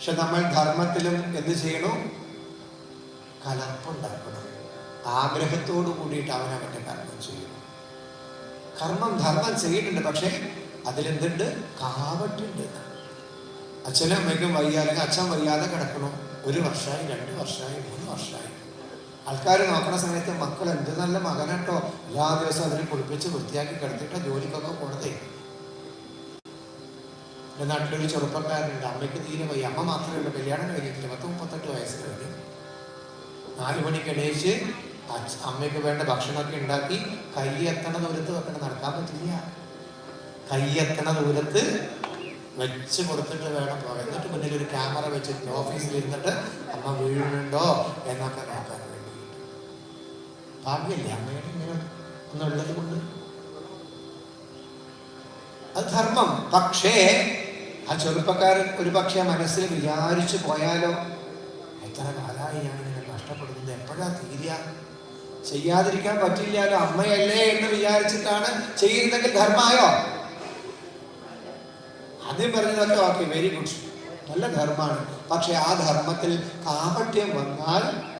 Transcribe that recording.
പക്ഷെ നമ്മൾ ധർമ്മത്തിലും എന്ത് ചെയ്യണം? കലർപ്പുണ്ടാക്കണം. ആഗ്രഹത്തോടു കൂടിയിട്ട് അവൻ അവന്റെ കർമ്മം ചെയ്യണം കർമ്മം ധർമ്മം ചെയ്യുന്നുണ്ട് പക്ഷേ അതിലെന്തുണ്ട്? കാവട്ടുണ്ട് അച്ഛനും അമ്മയ്ക്കും വയ്യ അല്ലെങ്കിൽ അച്ഛൻ വയ്യാതെ കിടക്കണോ. ഒരു വർഷമായി രണ്ട് വർഷമായി മൂന്ന് വർഷമായി. ആൾക്കാർ നോക്കണ സമയത്ത് മക്കൾ എന്ത് നല്ല മകനാട്ടോ. എല്ലാ ദിവസവും അതിനെ കുളിപ്പിച്ച് വൃത്തിയാക്കി കിടത്തിയിട്ട് ജോലിക്കൊക്കെ പോണതേ. എന്റെ നാട്ടിലൊരു ചെറുപ്പക്കാരനുണ്ട്. അമ്മയ്ക്ക് തീരെ പോയി അമ്മ മാത്രമേ ഉള്ളൂ. കല്യാണം കഴിഞ്ഞിട്ടില്ല. പത്ത് മുപ്പത്തെട്ട് വയസ്സ് കഴിഞ്ഞു. നാല് മണിക്ക് എണീച്ച് അമ്മയ്ക്ക് വേണ്ട ഭക്ഷണമൊക്കെ ഉണ്ടാക്കി കയ്യെത്തണ ദൂരത്ത് വെക്കണം നടക്കാൻ പറ്റില്ല. കയ്യെത്തണ ദൂരത്ത് വെച്ച് കൊടുത്തിട്ട് വേണം പോകാൻ. എന്നിട്ട് മുന്നിൽ ഒരു ക്യാമറ വെച്ചിട്ട് ഓഫീസിൽ ഇരുന്നിട്ട് അമ്മ വീഴുന്നുണ്ടോ എന്നൊക്കെ നോക്കാൻ വേണ്ടി. ഭാഗ്യല്ലേ അമ്മയുടെ ഇങ്ങനെ ഒന്നുള്ളത് കൊണ്ട്? അത് ധർമ്മം. പക്ഷേ ആ ചെറുപ്പക്കാരൻ ഒരു പക്ഷേ മനസ്സിൽ വിചാരിച്ചു പോയാലോ? എത്ര കാലായി ഞാൻ ഇങ്ങനെ കഷ്ടപ്പെടുന്നത് എപ്പോഴാ തീരുക? ചെയ്യാതിരിക്കാൻ പറ്റില്ലാലോ അമ്മയല്ലേ എന്ന് വിചാരിച്ചിട്ടാണ് ചെയ്യുന്നെങ്കിൽ ധർമ്മമായോ ആദ്യം പറഞ്ഞതൊക്കെ ഓക്കെ വെരി ഗുഡ് നല്ല ധർമ്മമാണ് പക്ഷെ ആ ധർമ്മത്തിൽ കാപട്യം വന്നാൽ